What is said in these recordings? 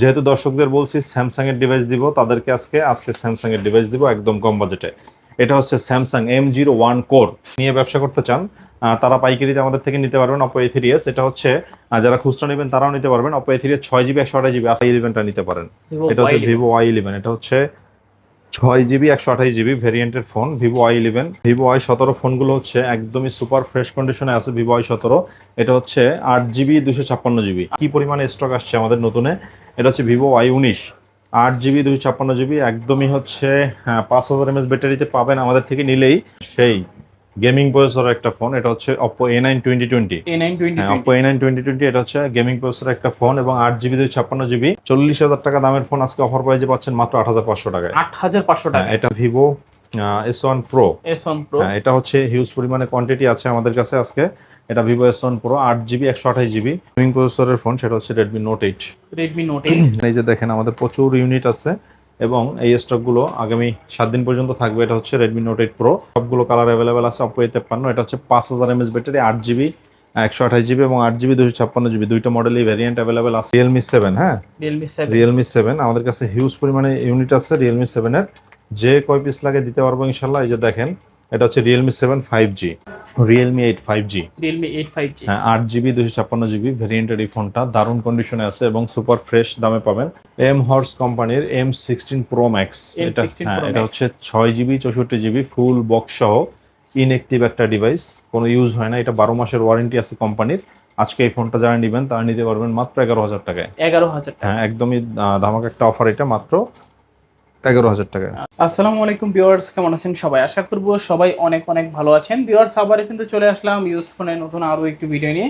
যেহেতু দর্শকদের বলছি স্যামসাং এর ডিভাইস দিব তাদেরকে আজকে আজকে স্যামসাং এর ডিভাইস দিব একদম কম বাজেটে এটা হচ্ছে Samsung M zero one core নিয়ে ব্যবসা করতে চান তারা পাইকারিতে আমাদের থেকে নিতে পারবেন অপো এ থ্রি এস এটা হচ্ছে যারা খুচরা নেবেন তারাও নিতে পারবেন। অপো এ থ্রি এস ছয় জিবি একশো আঠাশ জিবি আসা ইলেভেনটা নিতে পারেন। এটা হচ্ছে ভিভো ওয়াই ইলেভেন এটা হচ্ছে ছয় জিবি একশো আঠাশ জিবি ভেরিয়েন্টের phone Vivo Y eleven Vivo Y সতেরো ফোনগুলো হচ্ছে একদমই সুপার ফ্রেশ কন্ডিশনে আছে ভিভো ওয়াই সতেরো। এটা হচ্ছে আট জিবি দুশো ছাপ্পান্ন জিবি কি পরিমাণে স্টক আসছে আমাদের নতুনে? এটা হচ্ছে ভিভো ওয়াই উনিশ আট জিবি দুশো ছাপ্পান্ন জিবি একদমই হচ্ছে হ্যাঁ, পাঁচ হাজার এমএস ব্যাটারিতে পাবেন আমাদের থেকে নিলেই। সেই গেমিং প্রসেসর একটা ফোন এটা হচ্ছে Oppo A nine twenty twenty Oppo A nine twenty twenty এটা হচ্ছে গেমিং প্রসেসর একটা ফোন এবং আট জিবি দুই ছাপ্পান্ন জিবি চল্লিশ হাজার টাকা দামের ফোন আজকে অফার প্রাইজে পাচ্ছেন মাত্র আট হাজার পাঁচশো টাকায়। আট হাজার পাঁচশো হ্যাঁ, টাকা এটা Vivo S one pro S one pro এটা হচ্ছে হিউজ পরিমাণে কোয়ান্টিটি আছে আমাদের কাছে আজকে। এটা ভিভো এস ওয়ান প্রো আট জিবি একশো আঠাশ জিবি গেমিং প্রসেসরের ফোন সেটা হচ্ছে Redmi Note eight Redmi Note eight এই যে দেখেন আমাদের প্রচুর ইউনিট আছে এবং এই স্টকগুলো আগামী সাত দিন পর্যন্ত থাকবে। এটা হচ্ছে রেডমি নোট এইট প্রো সবগুলো কালার অ্যাভেলেবেল আছে অপো এ তেপ্পান্ন। এটা হচ্ছে পাঁচ হাজার এমএস ব্যাটারি আট জিবি একশো আঠাশ জিবি এবং আট জিবি দুশো ছাপ্পান্ন জিবি দুইটা মডেলই ভ্যারিয়েন্ট অ্যাভেলেবেল আছে। রিয়েলমি সেভেন হ্যাঁ? রিয়েলমি সেভেন রিয়েলমি সেভেন আমাদের কাছে হিউজ পরিমাণে ইউনিট আছে রিয়েলমি সেভেনের যে কয় পিস লাগে দিতে পারব ইনশাল্লাহ এই যে দেখেন এটা হচ্ছে Realme seven five G Realme eight five G Realme eight five G হ্যাঁ আট জিবি দুশো ছাপ্পান্ন জিবি ভ্যারিয়েন্টের এই ফোনটা দারুণ কন্ডিশনে আছে এবং সুপার ফ্রেশ দামে পাবেন। এম হর্স কোম্পানির এম সিক্সটিন প্রো ম্যাক্স এটা হ্যাঁ এটা হচ্ছে ছয় জিবি চৌষট্টি জিবি ফুল বক্স সহ ইনএক্টিভ একটা ডিভাইস কোনো ইউজ হয় না। এটা বারো মাসের ওয়ারেন্টি আছে কোম্পানির আজকে এই ফোনটা যারা নেবেন তারা নিতে পারবেন মাত্র এগারো হাজার টাকায়। এগারো হাজার টাকা। হ্যাঁ একদমই ধামাকা একটা অফার এটা। মাত্র এগারো হাজার টাকায় আসসালামু আলাইকুম ভিউয়ার্স, কেমন আছেন সবাই? আশা করব সবাই অনেক অনেক ভালো আছেন। ভিউয়ার্স আবার কিন্তু চলে আসলাম ইউজ ফোনের নতুন আরও একটি ভিডিও নিয়ে।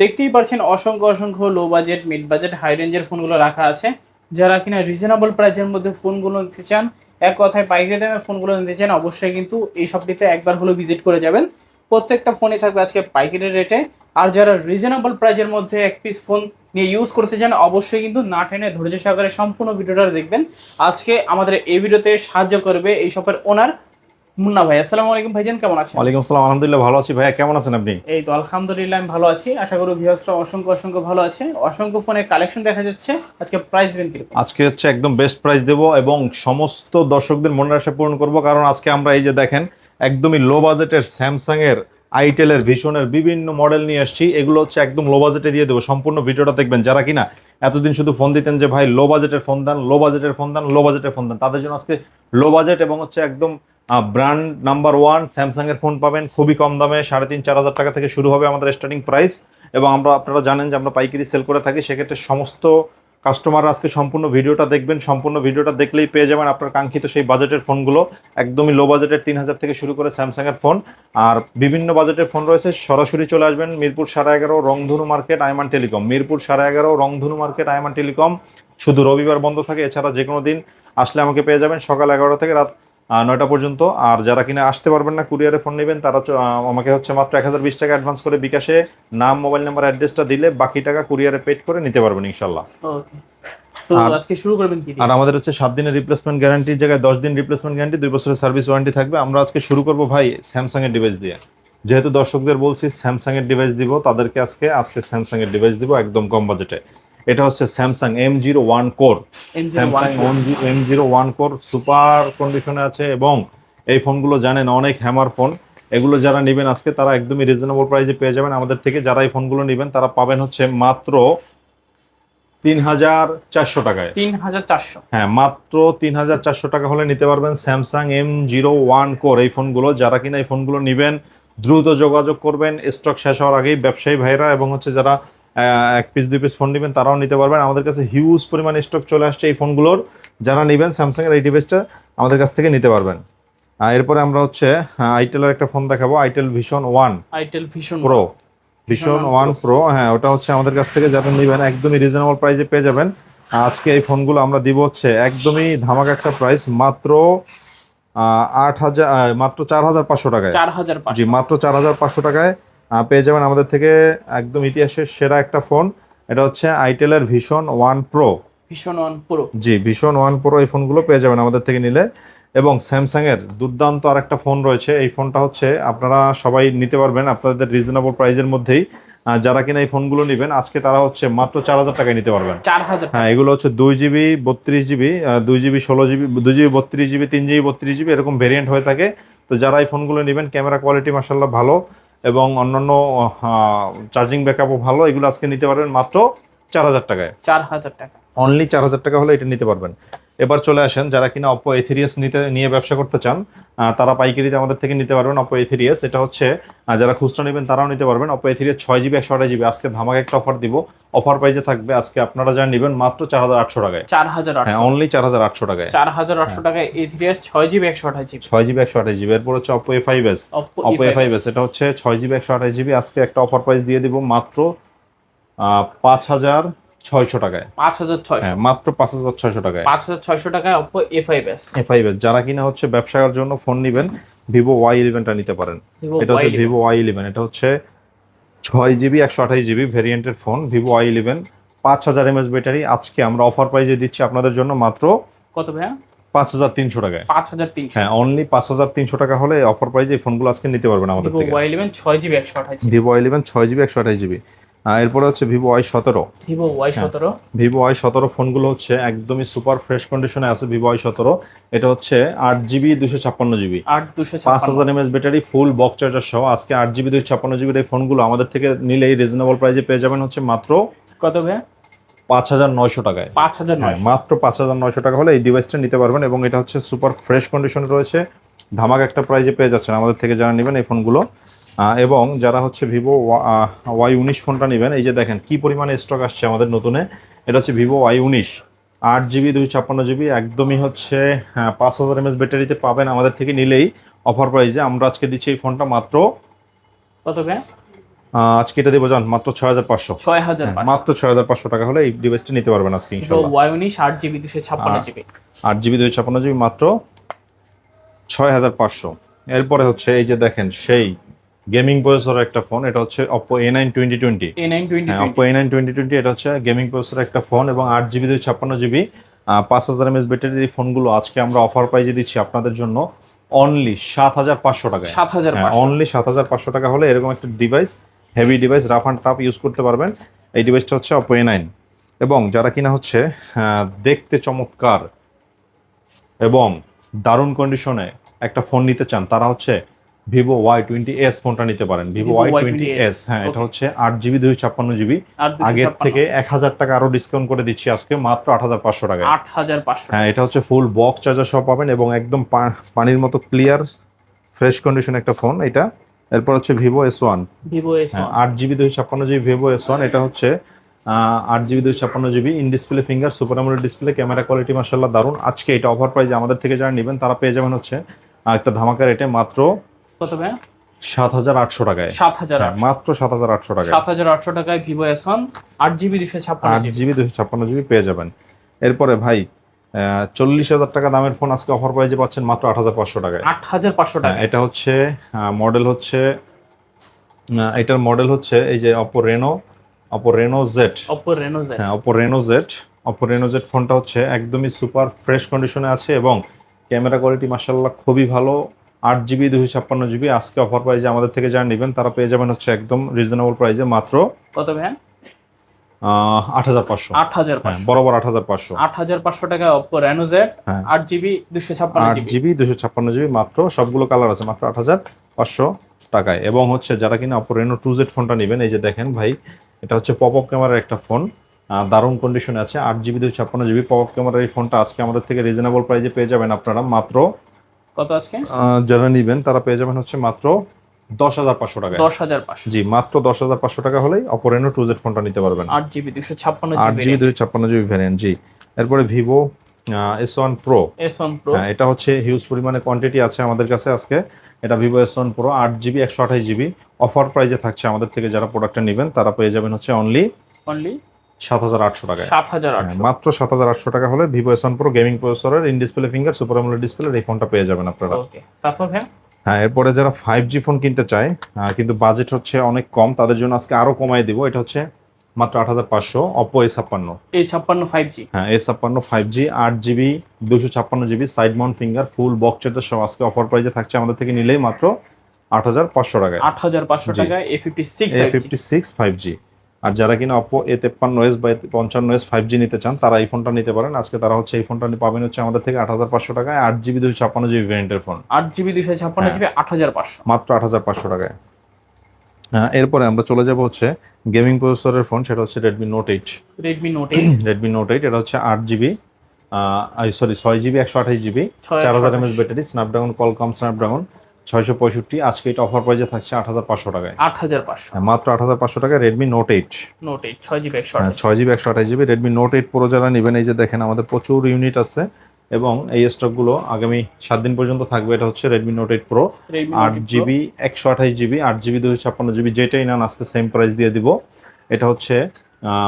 দেখতেই পারছেন অসংখ্য অসংখ্য low budget mid budget high রেঞ্জের ফোনগুলো রাখা আছে। যারা কিনা রিজনেবল প্রাইসের মধ্যে ফোনগুলো নিতে চান, এক কথায় পাইকারি দামে ফোনগুলো নিতে চান, অবশ্যই কিন্তু এই শপটিতে একবার হলো ভিজিট করে যাবেন। প্রত্যেকটা ফোনই থাকবে আজকে পাইকারি রেটে আর যারা রিজনেবল প্রাইজের মধ্যে এক পিস ফোন নিয়ে ইউজ করতে চান অবশ্যই কিন্তু না টেনে ধৈর্য সহকারে সম্পূর্ণ ভিডিওটা দেখবেন। আজকে আমাদের এই ভিডিওতে সাহায্য করবে এই শপের ওনার মুন্না ভাই। আসসালামু আলাইকুম ভাইজান কেমন আছেন? ওয়ালাইকুম আসসালাম আলহামদুলিল্লাহ ভালো আছি ভাইয়া কেমন আছেন আপনি? এই তো আলহামদুলিল্লাহ আমি ভালো আছি। আশা করি ভিউয়ার্সরা অসংখ্য অসংখ্য ভালো আছে অসংখ্য ফোনের কালেকশন দেখা যাচ্ছে। আজকে প্রাইস দিবেন কীরকম? আজকে হচ্ছে একদম বেস্ট প্রাইস দেব এবং সমস্ত দর্শকদের মনের আশা পূরণ করব কারণ আজকে আমরা এই যে দেখেন একদমই লো বাজেটের স্যামসাং এর আইটেলের ভীষণের বিভিন্ন মডেল নিয়ে আসছি। এগুলো হচ্ছে একদম লো বাজেটে দিয়ে দেবো। সম্পূর্ণ ভিডিওটা দেখবেন যারা কিনা এতদিন শুধু ফোন দিতেন যে, ভাই লো বাজেটের ফোন দেন লো বাজেটের ফোন দেন লো বাজেটের ফোন দেন। তাদের জন্য আজকে লো বাজেট এবং হচ্ছে একদম ব্র্যান্ড নাম্বার ওয়ান স্যামসাং এর ফোন পাবেন। খুবই কম দামে, সাড়ে তিন, চার হাজার টাকা থেকে শুরু হবে আমাদের স্টার্টিং প্রাইস এবং আমরা, আপনারা জানেন যে আমরা পাইকারি সেল করে থাকি। সেক্ষেত্রে সমস্ত কাস্টমার আজকে সম্পূর্ণ ভিডিওটা দেখবেন। সম্পূর্ণ ভিডিওটা দেখলেই পেয়ে যাবেন আপনার কাঙ্ক্ষিত সেই বাজেটের ফোনগুলো। একদমই লো বাজেটের তিন হাজার থেকে শুরু করে স্যামসাংয়ের ফোন আর বিভিন্ন বাজেটের ফোন রয়েছে, সরাসরি চলে আসবেন মিরপুর সাড়ে এগারো, রংধনু মার্কেট আয়মান টেলিকম মিরপুর সাড়ে এগারো, রংধনু মার্কেট আয়মান টেলিকম শুধু রবিবার বন্ধ থাকে, এছাড়া যে কোনো দিন আসলে আমাকে পেয়ে যাবেন সকাল এগারোটা থেকে রাত নয়টা পর্যন্ত। আর যারা কিনা আসতে পারবেন না কুরিয়ারে ফোন নেবেন তারা আমাকে হচ্ছে মাত্র এক হাজার বিশ টাকা অ্যাডভান্স করে বিকাশে নাম মোবাইল নাম্বার অ্যাড্রেসটা দিলে বাকি টাকা কুরিয়ারে পেড করে নিতে পারবেন ইনশাল্লাহ আজকে শুরু করবেন কি আর আমাদের হচ্ছে সাত দিনের রিপ্লেসমেন্ট গ্যারান্টির জায়গায় দশ দিন রিপ্লেসমেন্ট গ্যারান্টি দুই বছরের সার্ভিস ওয়ারেন্টি থাকবে। আমরা আজকে শুরু করব ভাই স্যামসাং এর ডিভাইস দিয়ে। যেহেতু দর্শকদের বলছি স্যামসাং এর ডিভাইস দিব তাদেরকে আজকে আজকে স্যামসাং এর ডিভাইস দিব একদম কম বাজেটে এটা হচ্ছে Samsung M zero one core M01 Samsung M zero one core super কন্ডিশনে আছে এবং এই ফোনগুলো জানেন অনেক হ্যামার ফোন এগুলো যারা নেবেন আজকে তারা একদমই রিজনেবল প্রাইসে পেয়ে যাবেন। আমাদের থেকে যারা এই ফোনগুলো নেবেন তারা পাবেন হচ্ছে মাত্র তিন হাজার চারশো টাকায়। তিন হাজার চারশো। হ্যাঁ মাত্র তিন হাজার চারশো টাকা হলে নিতে পারবেন Samsung M zero one core এই ফোনগুলো। যারা কিনা এই ফোনগুলো নেবেন দ্রুত যোগাযোগ করবেন। স্টক শেষ হওয়ার আগেই ব্যবসায়ী ভাইরা এবং হচ্ছে যারা এক পিস দুই পিস ফোন নেবেন তারাও নিতে পারবেন। আমাদের কাছে হিউজ পরিমাণ স্টক চলে আসছে এই ফোনগুলোর যারা নেবেন স্যামসাংয়ের এই ডিভাইসটা আমাদের কাছ থেকে নিতে পারবেন। এরপরে আমরা হচ্ছে আইটেলের একটা ফোন দেখাবো itel vision one itel vision pro vision one pro হ্যাঁ ওটা হচ্ছে আমাদের কাছ থেকে যারা নেবেন একদমই রিজনেবল প্রাইসে পেয়ে যাবেন। আজকে এই ফোনগুলো আমরা দিব হচ্ছে একদমই ধামাকা একটা প্রাইস মাত্র আট হাজার মাত্র চার হাজার পাঁচশো টাকায়। চার হাজার জি মাত্র চার হাজার পাঁচশো টাকায়। পেয়ে যাবেন আমাদের থেকে একদম ইতিহাসের সেরা একটা ফোন। এটা হচ্ছে আইটেলের Vision one pro Vision one pro জি ভীষণ ওয়ান প্রো এই ফোনগুলো পেয়ে যাবেন আমাদের থেকে নিলে। এবং স্যামসাং এর দুর্দান্ত আর একটা ফোন রয়েছে। এই ফোনটা হচ্ছে আপনারা সবাই নিতে পারবেন আপনাদের রিজনেবল প্রাইজের মধ্যেই। যারা কিনা এই ফোনগুলো নেবেন আজকে তারা হচ্ছে মাত্র চার হাজার টাকায় নিতে পারবেন। চার হাজার হ্যাঁ এগুলো হচ্ছে দুই জিবি বত্রিশ জিবি দুই জিবি ষোলো জিবি দুই জিবি বত্রিশ জিবি তিন জিবি বত্রিশ জিবি এরকম ভেরিয়েন্ট হয়ে থাকে। তো যারা এই ফোনগুলো নেবেন ক্যামেরা কোয়ালিটি মাসাল্লাহ ভালো। এবং অন্যান্য চার্জিং ব্যাকআপও ভালো, এগুলো আজকে নিতে পারবেন মাত্র চার হাজার টাকায়। চার হাজার টাকা। অনলি চার হাজার টাকা হলে এটা নিতে পারবেন। এবার চলে আসেন যারা কিনা অপো এথিরিয়াস নিতে নিয়ে ব্যবসা করতে চান তারা পাইকারিতে আমাদের থেকে নিতে পারবেন অপো এথিরিয়াস এটা হচ্ছে যারা খুচরা নেবেন তারাও নিতে পারবেন। অপো এথিরিয়াস ছয় জিবি একশো আঠাশ জিবি আজকে ধামাকা একটা অফার দিব। অফার প্রাইজে থাকবে আজকে আপনারা যা নেবেন মাত্র চার হাজার আটশো টাকায়। চার হাজার হ্যাঁ অনলি চার হাজার আটশো টাকায়। চার হাজার আটশো টাকায় এ থ্রি এস ছয় জিবি একশো আঠাশ জিবি ছয় জিবি একশো আঠাশ জিবি এরপর হচ্ছে Oppo A five S Oppo Oppo A five S এটা হচ্ছে ছয় জিবি একশো আঠাশ জিবি আজকে একটা অফার প্রাইস দিয়ে দিব মাত্র পাঁচ হাজার ছয়শো টাকায়। পাঁচ হাজার ছয়শো। হ্যাঁ মাত্র পাঁচ হাজার ছয়শো টাকায়। পাঁচ হাজার ছয়শো টাকায় Oppo A five S A five S যারা কিনা হচ্ছে ব্যবসার জন্য ফোন নেবেন ভিভো ওয়াই ইলেভেনটা নিতে পারেন। এটা হচ্ছে ভিভো ওয়াই ইলেভেন এটা হচ্ছে ছয় জিবি একশো আঠাশ জিবি ভেরিয়েন্টের ফোন ভিভো ওয়াই ইলেভেন পাঁচ হাজার এমএস ব্যাটারি আজকে আমরা অফার প্রাইজে দিচ্ছি আপনাদের জন্য মাত্র কত ভাইয়া? পাঁচ হাজার তিনশো টাকায়। পাঁচ হাজার তিনশো। হ্যাঁ অনলি পাঁচ হাজার তিনশো টাকা হলে অফার প্রাইজে এই ফোনগুলো আজকে নিতে পারবেন আমাদের ভিভো ওয়াই ইলেভেন ছয় জিবি একশো আঠাশ জিবি ভিভো ওয়াই ইলেভেন ছয় জিবি একশো আঠাশ জিবি এরপরে হচ্ছে ভিভো ওয়াই সতেরো। ভিভো ওয়াই হ্যাঁ। সতেরো ভিভো ওয়াই সতেরো ফোনগুলো হচ্ছে একদমই সুপার ফ্রেশ কন্ডিশনে আছে ভিভো ওয়াই সতেরো। এটা হচ্ছে আট জিবি দুশো ছাপ্পান্ন জিবি। আট দুশো পাঁচ হাজার MS battery full box charger সহ আজকে আট জিবি দুশো ছাপ্পান্ন জিবির এই ফোনগুলো আমাদের থেকে নিলেই রিজনেবল প্রাইসে পেয়ে যাবেন হচ্ছে মাত্র কত ভাইয়া? পাঁচ হাজার নয়শো টাকায়। পাঁচ হাজার হ্যাঁ, মাত্র পাঁচ হাজার নয়শো টাকা হলে এই ডিভাইসটা নিতে পারবেন এবং এটা হচ্ছে সুপার ফ্রেশ কন্ডিশনে রয়েছে। ধামাক একটা প্রাইজে পেয়ে যাচ্ছেন আমাদের থেকে যারা নেবেন এই ফোনগুলো। এবং যারা হচ্ছে ভিভো ওয়াই উনিশ ফোনটা নেবেন এই যে দেখেন কি পরিমাণে স্টক আসছে আমাদের নতুনে এটা হচ্ছে ভিভো ওয়াই উনিশ আট জিবি দুই ছাপ্পান্ন জিবি একদমই হচ্ছে হ্যাঁ, পাঁচ হাজার এমএস ব্যাটারিতে পাবেন আমাদের থেকে নিলেই অফার প্রাইজে আমরা আজকে দিচ্ছি এই ফোনটা মাত্র কত আজকে এটা দেবো জান মাত্র ছয় হাজার পাঁচশো। ছয় হাজার হ্যাঁ, মাত্র ছয় হাজার পাঁচশো টাকা হলে এই ডিভাইসটা নিতে পারবেন আজকে ইনশাল্লাহ ওয়াই উনিশ আট জিবি দুশো ছাপ্পান্ন জিবি আট জিবি দুই ছাপ্পান্ন জিবি মাত্র ছয় হাজার পাঁচশো। এরপরে হচ্ছে এই যে দেখেন সেই গেমিং প্রসেসর একটা ফোন এটা হচ্ছে Oppo A nine twenty twenty A nine twenty হ্যাঁ Oppo A nine twenty twenty এটা হচ্ছে গেমিং প্রসেসর একটা ফোন এবং আট জিবি দুই ছাপ্পান্ন জিবি পাঁচ হাজার এমএস ব্যাটারির এই ফোনগুলো আজকে আমরা অফার প্রাইজে দিচ্ছি আপনাদের জন্য অনলি সাত হাজার পাঁচশো টাকায়। সাত হাজার পাঁচশো। অনলি সাত হাজার পাঁচশো টাকা হলে এরকম একটা device heavy device rough and tough use করতে পারবেন। এই ডিভাইসটা হচ্ছে অপো এ নাইন এবং যারা কিনা হচ্ছে আহ, দেখতে চমৎকার এবং দারুণ কন্ডিশনে একটা ফোন নিতে চান তারা হচ্ছে ভিভো ওয়াই টোয়েন্টি এস ফোনটা নিতে পারেন। ভিভো ওয়াই টোয়েন্টি এস হ্যাঁ এটা হচ্ছে আট জিবি দুই ছাপ্পান্ন জিবি। আগের থেকে এক হাজার টাকা আরও ডিসকাউন্ট করে দিচ্ছি আজকে মাত্র আট হাজার পাঁচশো টাকা আট হাজার পাঁচশো হ্যাঁ এটা হচ্ছে ফুল বক্স চার্জার সব পাবেন এবং একদম পানির মতো ক্লিয়ার ফ্রেশ কন্ডিশন একটা ফোন এটা। এরপর হচ্ছে Vivo S one Vivo S আট জিবি দুই ছাপ্পান্ন জিবি ভিভো এস ওয়ান এটা হচ্ছে আট জিবি দুই ছাপ্পান্ন GB in display finger super AMOLED display camera quality মার্শাল্লাহ দারুণ আজকে এটা অফার প্রাইজে আমাদের থেকে যারা নেবেন তারা পেয়ে যাবেন হচ্ছে একটা ধামাকা রেটে মাত্র কত ভাইয়া? সাত হাজার আটশো টাকায়। সাত হাজার হ্যাঁ, মাত্র সাত হাজার আটশো টাকায়। সাত হাজার আটশো টাকায় ভিভো এস ওয়ান আট জিবি দুশো ছাপ্পান্ন আট জিবি দুশো ছাপ্পান্ন জিবি পেয়ে যাবেন। এরপরে ভাই চল্লিশ হাজার টাকা দামের ফোন আজকে অফার প্রাইজে পাচ্ছেন মাত্র আট হাজার পাঁচশো টাকায়। আট হাজার পাঁচশো হ্যাঁ, টাকা এটা হচ্ছে মডেল হচ্ছে এটার মডেল হচ্ছে এই যে Oppo Reno Oppo Reno Z Oppo Reno Z হ্যাঁ Oppo Reno Z Oppo Reno Z ফোনটা হচ্ছে একদমই সুপার ফ্রেশ কন্ডিশনে আছে এবং ক্যামেরা কোয়ালিটি মার্শাল্লাহ খুবই ভালো। আট জিবি দুশো ছাপ্পান্ন জিবি আজকে অফার প্রাইজে আমাদের থেকে যারা নেবেন তারা পেয়ে যাবেন হচ্ছে একদম রিজনেবল প্রাইজে মাত্র কত ভাইয়া? আট হাজার পাঁচশো। আট হাজার হ্যাঁ বরাবর আট হাজার পাঁচশো। আট হাজার পাঁচশো অপো রেনো জেড হ্যাঁ। আট জিবি দুশো ছাপ্পান্ন আট জিবি দুশো ছাপ্পান্ন জিবি মাত্র সবগুলো কালার আছে মাত্র আট হাজার পাঁচশো টাকায়। এবং হচ্ছে যারা কিনা অপো রেনো টু জেড ফোনটা নেবেন এই যে দেখেন ভাই এটা হচ্ছে পপ আপ ক্যামেরার একটা ফোন দারুণ কন্ডিশনে আছে আট জিবি দুশো ছাপ্পান্ন জিবি পপ আপ ক্যামেরার এই ফোনটা আজকে আমাদের থেকে রিজনেবল প্রাইজে পেয়ে যাবেন আপনারা মাত্র কত আজকে? যারা নেবেন তারা পেয়ে যাবেন হচ্ছে মাত্র দশ হাজার পাঁচশো টাকায় দশ হাজার পাঁচশো। জি মাত্র দশ হাজার পাঁচশো টাকা হলেই অপো রেনো টু জেড ফোনটা নিতে পারবেন। আট জিবি দুশো ছাপ্পান্ন আট জিবি দুশো ছাপ্পান্ন জিবি ভ্যারিয়েন্ট জি। এরপরে Vivo S one pro S one pro এটা হচ্ছে হিউজ পরিমাণে কোয়ান্টিটি আছে আমাদের কাছে আজকে। এটা ভিভো এস ওয়ান প্রো আট জিবি একশো আঠাশ জিবি। অফার প্রাইজে থাকছে আমাদের থেকে যারা প্রোডাক্টটা নেবেন তারা পেয়ে যাবেন হচ্ছে অনলি অনলি সাত হাজার আটশো সাত হাজার হ্যাঁ, আটশো মাত্র সাত হাজার আটশো টাকা হলে Vivo S one pro gaming প্রসেসরের in display finger super display এই ফোনটা পেয়ে যাবেন আপনারা। তারপর হ্যাঁ এরপরে যারা ফাইভ জি ফোন কিনতে চায় কিন্তু বাজেট হচ্ছে অনেক কম তাদের জন্য আজকে আরও কমাই দিব। এটা হচ্ছে মাত্র আট হাজার পাঁচশো অপো এ ছাপ্পান্ন। এই ছাপ্পান্ন ফাইভ জি হ্যাঁ এ ছাপ্পান্ন ফাইভ জি আট জিবি দুশো ছাপ্পান্ন GB side mount finger full box charger সব আজকে অফার প্রাইজে থাকছে আমাদের থেকে নিলেই মাত্র আট হাজার পাঁচশো টাকায়। আট হাজার পাঁচশো। টাকায় A fifty six A fifty six five G আর যারা কিনা অপো এ তেপ্পান্ন এস বা পঞ্চান্ন এস ফাইভ জি নিতে চান তারা এই ফোনটা নিতে পারেন। আজকে তারা হচ্ছে এই ফোনটা পাবেন হচ্ছে আমাদের থেকে আট হাজার পাঁচশো টাকায়। আট জিবি দুশো ছাপ্পান্ন জিবি ভ্যারিয়েন্টের ফোন আট জিবি দুশো ছাপ্পান্ন হ্যাঁ। জিবি আট হাজার পাঁচশো। মাত্র আট হাজার পাঁচশো টাকায়। হ্যাঁ, এরপরে আমরা চলে যাব হচ্ছে গেমিং প্রসেসরের ফোন সেটা হচ্ছে Redmi Note eight Redmi Note eight Redmi Note eight এটা হচ্ছে আট জিবি। সরি ছয় জিবি একশো আঠাশ জিবি। চার হাজার একশো এমএস। ব্যাটারি স্ন্যাপড্রাগন কলকম স্ন্যাপড্রাগন ছয়শো পঁয়ষট্টি আজকে এটা অফার প্রাইজে থাকছে আট হাজার পাঁচশো টাকায়। আট হাজার পাঁচশো। হ্যাঁ, মাত্র আট হাজার পাঁচশো টাকায় Redmi Note eight Note eight ছয় জিবি একশো হ্যাঁ, ছয় জিবি একশো আঠাশ GB Redmi Note eight pro যারা নেবেন এই যে দেখেন আমাদের প্রচুর ইউনিট আছে এবং এই স্টকগুলো আগামী সাত দিন পর্যন্ত থাকবে এটা হচ্ছে রেডমি নোট এইট প্রো আট জিবি একশো আঠাশ জিবি আট জিবি দুশো ছাপ্পান্ন জিবি যেটাই নেন আজকে সেম প্রাইস দিয়ে দিব। এটা হচ্ছে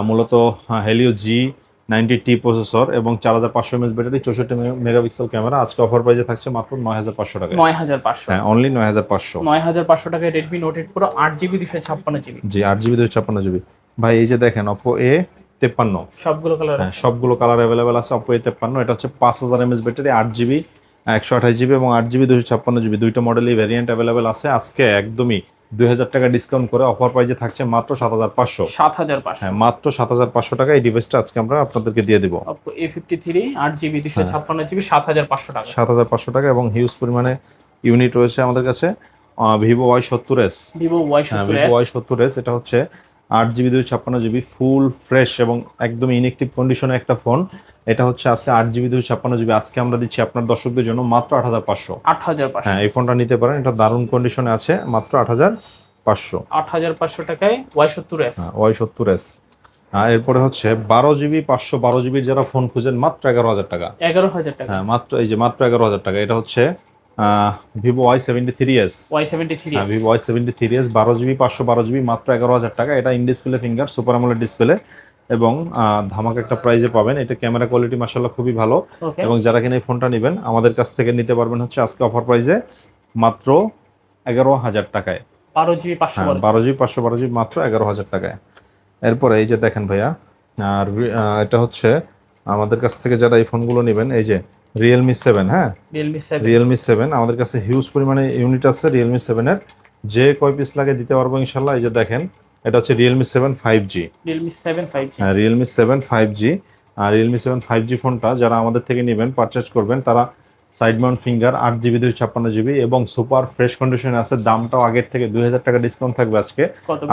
মূলত Helio G ninety T processor এবং চার হাজার পাঁচশো এমএস ব্যাটারি চৌষট্টি মেগাপিক্সেল ক্যামেরা। আজকে অফার প্রাইসে থাকছে মাত্র নয় হাজার পাঁচশো টাকা নয় হাজার পাঁচশো। হ্যাঁ অনলি নয় হাজার পাঁচশো। নয় হাজার পাঁচশো টাকায় রেডমি নোট এইট পুরো আট জিবি দুশো ছাপ্পান্ন জিবি জি আট জিবি দুশো ছাপ্পান্ন জিবি ভাই এই যে দেখেন অপো এ তেপ্পান্ন। সবগুলো কালার হ্যাঁ, আছে। সবগুলো কালার অ্যাভেলেবেল আছে অপো এ তেপ্পান্ন। এটা হচ্ছে পাঁচ হাজার এমএস ব্যাটারি আট জিবি একশো আঠাশ জিবি এবং আট জিবি দুশো ছাপ্পান্ন জিবি দুইটা মডেলই ভ্যারিয়েন্ট অ্যাভেলেবেল আছে। আজকে একদমই দুই হাজার টাকা ডিসকাউন্ট করে অফার প্রাইজে থাকছে মাত্র সাত হাজার পাঁচশো। সাত হাজার পাঁচশো। হ্যাঁ মাত্র সাত হাজার পাঁচশো টাকা এই ডিভাইসটা আজকে আমরা আপনাদেরকে দিয়ে দেবো। এ ফিফটি থ্রি আট জিবি দুশো হ্যাঁ। ছাপ্পান্ন জিবি সাত হাজার পাঁচশো টাকা। সাত হাজার পাঁচশো টাকা এবং হিউজ পরিমাণে ইউনিট রয়েছে আমাদের কাছে ভিভো ওয়াই সত্তর এস ভিভো ওয়াই হ্যাঁ সত্তর ভিভো ওয়াই সত্তর এস এটা হচ্ছে আট জিবি দুই ছাপ্পান্ন জিবি ফুল ফ্রেশ এবং একদম ইনএক্টিভ কন্ডিশনে একটা ফোন এটা হচ্ছে আজকে আট জিবি দুই ছাপ্পান্ন জিবি। আজকে আমরা দিচ্ছি আপনার দর্শকদের জন্য মাত্র আট হাজার পাঁচশো। আট হাজার পাঁচশো। হ্যাঁ এই ফোনটা নিতে পারেন। এটা দারুণ কন্ডিশনে আছে মাত্র আট হাজার পাঁচশো। আট হাজার পাঁচশো টাকায় ওয়াই সত্তর এস ওয়াই সত্তর এস এরপরে হচ্ছে বারো জিবি পাঁচশো বারো জিবির যারা ফোন খুঁজেন মাত্র এগারো হাজার টাকা। এগারো হাজার টাকা। হ্যাঁ মাত্র এই যে মাত্র এগারো হাজার টাকা। এটা হচ্ছে Vivo Y seventy three S Y seventy three Vivo Y seventy three S বারো জিবি পাঁচশো বারো জিবি মাত্র এগারো হাজার টাকা। এটা ইন ডিসপ্লে ফিঙ্গার সুপার আমলের ডিসপ্লে এবং ধামাকা একটা প্রাইজে পাবেন। এটা ক্যামেরা কোয়ালিটি মাসাল্লাহ খুবই ভালো। এবং যারা কিনা এই ফোনটা নেবেন আমাদের কাছ থেকে নিতে পারবেন হচ্ছে আজকে অফার প্রাইজে মাত্র এগারো হাজার টাকায়। বারো জিবি পাঁচশো হ্যাঁ বারো জিবি পাঁচশো বারো জিবি মাত্র এগারো হাজার টাকায়। এরপরে এই যে দেখেন ভাইয়া আর এটা হচ্ছে আমাদের কাছ থেকে যারা এই ফোনগুলো নেবেন এই যে রিয়েলমি সেভেন হ্যাঁ? রিয়েলমি সেভেন রিয়েলমি সেভেন আমাদের কাছে হিউজ পরিমাণে ইউনিট আছে রিয়েলমি সেভেনের যে কয় পিস লাগে দিতে পারব ইনশাল্লাহ এই যে দেখেন এটা হচ্ছে Realme seven five G Realme seven five G Realme seven five G আর রিয়েলমি সেভেন ফাইভ জি ফোনটা যারা আমাদের থেকে নেবেন পারচেস করবেন তারা সাইড মাউন্ট ফিঙ্গার আট জিবি দুই ছাপ্পান্ন জিবি এবং সুপার ফ্রেশ কন্ডিশনে আছে। দামটাও আগের থেকে দুই হাজার টাকা ডিসকাউন্ট থাকবে আজকে।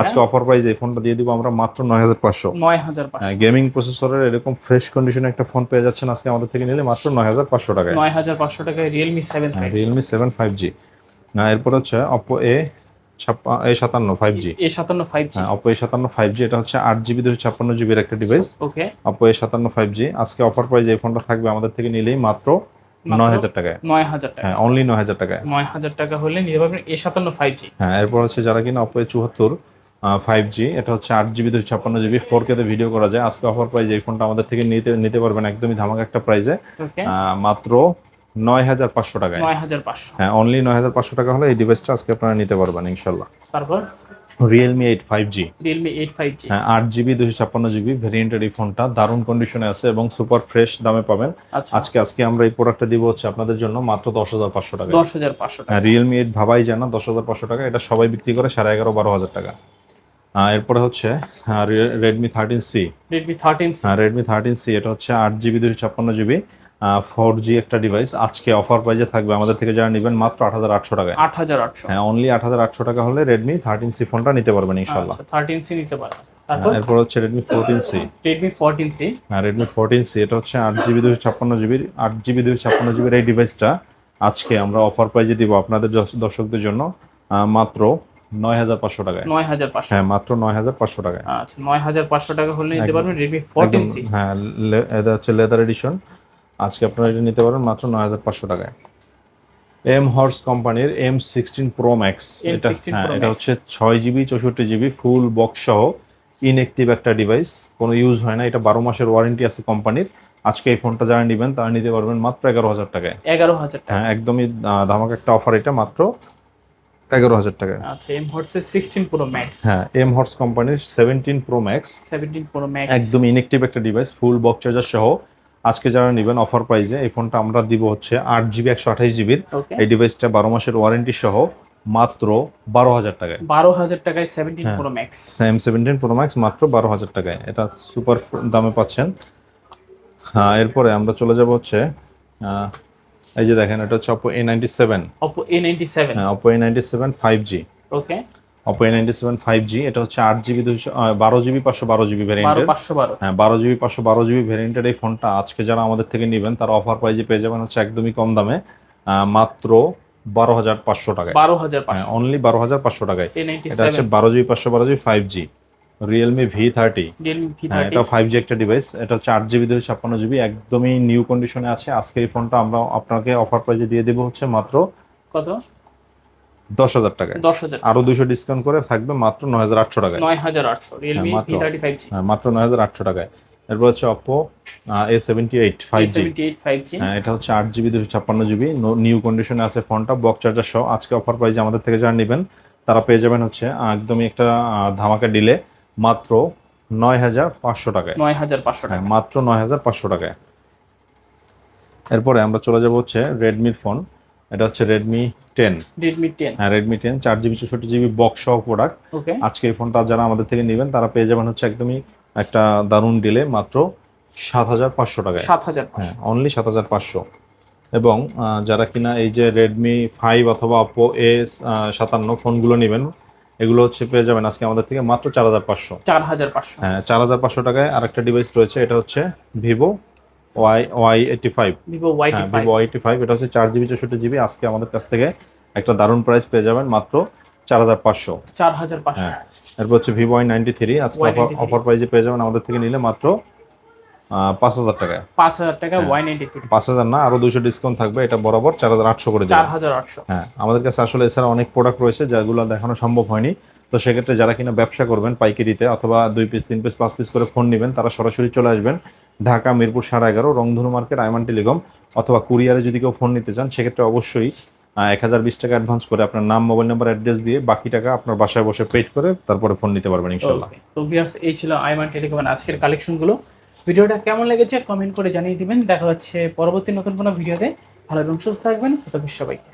আজকে অফার প্রাইস এই ফোনটা দিয়ে দিব আমরা মাত্র নয় হাজার পাঁচশো। নয় হাজার গেমিং প্রসেসরের এরকম ফ্রেশ কন্ডিশনে একটা ফোন পেয়ে যাচ্ছেন আজকে আমাদের থেকে নিলে মাত্র নয় হাজার পাঁচশো টাকায়। নয় হাজার পাঁচশো টাকায় Realme seven Realme seven five G এরপর হচ্ছে অপো এ এ সাতান্ন ফাইভ জি এ সাতান্ন ফাইভ জি হ্যাঁ অপো এ সাতান্ন ফাইভ জি এটা হচ্ছে আট জিবি দুশো ছাপ্পান্ন জিবির একটা ডিভাইস ওকে অপো এ সাতান্ন ফাইভ জি আজকে অফার প্রাইস এই ফোনটা থাকবে আমাদের থেকে নিলেই মাত্র টাকায়? টাকা। হ্যাঁ অনলি টাকায়। নয় হাজার টাকা হলে নিতে পারবেন হ্যাঁ এরপর হচ্ছে যারা কিনা এটা হচ্ছে ভিডিও করা যায়। আজকে অফার প্রাইস এই ফোনটা আমাদের থেকে নিতে নিতে পারবেন একদমই ধামাকা একটা প্রাইসে মাত্র নয় হাজার পাঁচশো টাকায়। নয় হাজার পাঁচশো। হ্যাঁ অনলি নয় হাজার পাঁচশো টাকা হলে এই ডিভাইসটা আজকে আপনারা নিতে পারবেন ইনশাল্লাহ। তারপর? Realme eight five G Realme eight five G হ্যাঁ আট জিবি দুশো ছাপ্পান্ন জিবি ভেরিয়েন্টের এই ফোনটা দারুণ কন্ডিশনে আছে এবং সুপার ফ্রেশ দামে পাবেন। আচ্ছা। আজকে আজকে আমরা এই প্রোডাক্টটা দিব হচ্ছে আপনাদের জন্য মাত্র দশ হাজার পাঁচশো টাকা দশ হাজার পাঁচশো টাকা। রিয়েলমি এইট ভাবাই যায় না দশ হাজার পাঁচশো টাকা। এটা সবাই বিক্রি করে সাড়ে এগারো বারো হাজার টাকা। এরপরে হচ্ছে Redmi thirteen C Redmi thirteen C Redmi thirteen C এটা হচ্ছে আট জিবি দুশো ছাপ্পান্ন জিবি ফোর জি একটা ডিভাইস আজকে অফার প্রাইজে থাকবে আমাদের থেকে যারা নেবেন মাত্র আট হাজার আটশো টাকায়। আট হাজার আটশো। হ্যাঁ অনলি আট হাজার আটশো টাকা হলে রেডমি থার্টিন সি ফোনটা নিতে পারবেন ইনশাল্লাহ থার্টিন সি নিতে পারেন তারপর? এরপর হচ্ছে Redmi fourteen C Redmi fourteen C হ্যাঁ রেডমি ফোরটিন সি এটা হচ্ছে আট জিবি দুশো ছাপ্পান্ন জিবির আট জিবি দুশো ছাপ্পান্ন জিবির এই ডিভাইসটা আজকে আমরা অফার প্রাইজে দিব আপনাদের দর্শকদের জন্য মাত্র নয় হাজার পাঁচশো টাকায়। নয় হাজার পাঁচশো। হ্যাঁ মাত্র নয় হাজার পাঁচশো টাকায়। আচ্ছা নয় হাজার পাঁচশো টাকা হলে নিতে পারবেন রেডমি ফোরটিন সি হ্যাঁ এটা হচ্ছে লেদার এডিশন আজকে আপনারা এটা নিতে পারেন মাত্র নয় হাজার পাঁচশো টাকায়। এম হর্স কোম্পানির এম সিক্সটিন প্রো ম্যাক্স এটা হ্যাঁ এটা হচ্ছে ছয় জিবি চৌষট্টি জিবি ফুল বক্স সহ ইনএক্টিভ একটা ডিভাইস কোনো ইউজ হয় না এটা বারো মাসের ওয়ারেন্টি আছে কোম্পানির আজকে এই ফোনটা যারা নেবেন তারা নিতে পারবেন মাত্র এগারো হাজার টাকায়। এগারো হাজার টাকা। হ্যাঁ একদমই ধামাকা একটা অফার এটা মাত্র এগারো হাজার টাকায়। আচ্ছা এম হর্সের সিক্সটিন প্রো ম্যাক্স হ্যাঁ এম হর্স কোম্পানির seventeen pro max seventeen pro max একদম ইনএক্টিভ একটা ডিভাইস ফুল বক্স চার্জার সহ। আজকে যারা নেবেন অফার প্রাইসে এই ফোনটা আমরা দিব হচ্ছে আট জিবি একশো আঠাশ জিবির এই ডিভাইসটা বারো মাসের ওয়ারেন্টি সহ মাত্র বারো হাজার টাকায়। বারো হাজার টাকায় seventeen. Pro max Sam seventeen pro max মাত্র বারো হাজার টাকায়। এটা সুপার দামে পাচ্ছেন। হ্যাঁ এরপরে আমরা চলে যাব হচ্ছে এই যে দেখেন এটা হচ্ছে সেভেন অপো নাইনটি সেভেন হ্যাঁ seven five G okay seven five G এটা হচ্ছে আট জিবি দুশো বারো জিবি পাঁচশো বারো জিবি বারো পাঁচশো হ্যাঁ বারো জিবি পাঁচশো বারো জিবি ভ্যারিয়েন্টের এই ফোনটা আজকে যারা আমাদের থেকে নেবেন তার অফার প্রাইজে পেয়ে যাবেন হচ্ছে একদমই কম দামে মাত্র বারো হাজার পাঁচশো টাকায়। বারো হাজার হ্যাঁ অনলি বারো হাজার পাঁচশো টাকায়। এটা হচ্ছে বারো জিবি পাঁচশো বারো GB five G Realme V thirty হ্যাঁ এটা ফাইভ জি একটা ডিভাইস এটা আট জিবি দুশো ছাপ্পান্ন জিবি একদমই নিউ কন্ডিশনে আছে। আজকে এই ফোনটা আমরা আপনাকে অফার প্রাইজে দিয়ে দেবো হচ্ছে মাত্র কত? দশ হাজার টাকায়। দশ হাজার আরও দুশো ডিসকাউন্ট করে থাকবে মাত্র নয় হাজার আটশো টাকায়। নয় হাজার আটশো। রিয়েলমি মাত্র। ভি থার্টি ফাইভ জি হ্যাঁ মাত্র নয় হাজার আটশো টাকায়। এরপর হচ্ছে Oppo A seventy eight five G হ্যাঁ এটা হচ্ছে আট জিবি দুশো ছাপ্পান্ন জিবি নিউ কন্ডিশনে আছে ফোনটা বক চার্জার সহ। আজকে অফার প্রাইজে আমাদের থেকে যারা নেবেন তারা পেয়ে যাবেন হচ্ছে একদমই একটা ধামাকা ডিলে মাত্র নয় হাজার পাঁচশো টাকায়। নয় হাজার পাঁচশো হ্যাঁ টাকা। মাত্র নয় হাজার পাঁচশো টাকায়। এরপরে আমরা চলে যাব হচ্ছে রেডমির ফোন এটা হচ্ছে রেডমি টেন রেডমি টেন হ্যাঁ রেডমি টেন চার জিবি চৌষট্টি জিবি বক্স সহ প্রোডাক্ট ওকে আজকে এই ফোনটা যারা আমাদের থেকে নেবেন তারা পেয়ে যাবেন হচ্ছে একদমই একটা দারুণ ডিলে মাত্র সাত হাজার পাঁচশো টাকায়। সাত হাজার হ্যাঁ অনলি সাত হাজার পাঁচশো। এবং যারা কিনা এই যে রেডমি ফাইভ অথবা অপো এ সাতান্ন ফোনগুলো নেবেন এগুলো হচ্ছে পেয়ে যাবেন আজকে আমাদের থেকে মাত্র চার হাজার পাঁচশো। চার হাজার পাঁচশো। হ্যাঁ চার হাজার পাঁচশো টাকায় আরেকটা ডিভাইস রয়েছে এটা হচ্ছে Vivo Y Y eighty five. Vivo YT হ্যাঁ ভিভো ওয়াই ফাইভ এটা হচ্ছে চার জিবি চৌষট্টি জিবি। আজকে আমাদের কাছ থেকে একটা দারুণ প্রাইস পেয়ে যাবেন মাত্র চার হাজার পাঁচশো। চার হাজার পাঁচশো। হ্যাঁ এরপর হচ্ছে ভিভো ওয়াই নাইনটি থ্রি। আজকে Y93 অফার প্রাইজে পেয়ে যাবেন আমাদের থেকে নিলে মাত্র পাঁচ হাজার টাকায়। পাঁচ হাজার টাকা। ওয়াই নাইনটি থ্রি পাঁচ হাজার না আরও দুইশো ডিসকাউন্ট থাকবে এটা বরাবর চার হাজার আটশো করে চার হাজার আটশো। হ্যাঁ আমাদের কাছে আসলে এছাড়া অনেক প্রোডাক্ট রয়েছে যেগুলো দেখানো সম্ভব হয়নি। তো সেক্ষেত্রে যারা কিনা ব্যবসা করবেন পাইকারিতে অথবা দুই পিস তিন পিস পাঁচ পিস করে ফোন নেবেন তারা সরাসরি চলে আসবেন ঢাকা মিরপুর সাড়ে এগারো রংধনু মার্কেট আইমান টেলিকম অথবা কুরিয়ারে যদি কেউ ফোন নিতে চান সেক্ষেত্রে অবশ্যই এক হাজার বিশ টাকা অ্যাডভান্স করে আপনার নাম মোবাইল নাম্বার অ্যাড্রেস দিয়ে বাকি টাকা আপনার বাসায় বসে পেড করে তারপরে ফোন নিতে পারবেন ইনশাল্লাহ তো ভিউয়ার্স এই ছিল আইমান টেলিকমের আজকের কালেকশনগুলো ভিডিওটা কেমন লেগেছে কমেন্ট করে জানিয়ে দিবেন। দেখা হচ্ছে পরবর্তী নতুন কোনো ভিডিওতে। ভালো এবং সুস্থ থাকবেন। ততক্ষণ সবাইকে।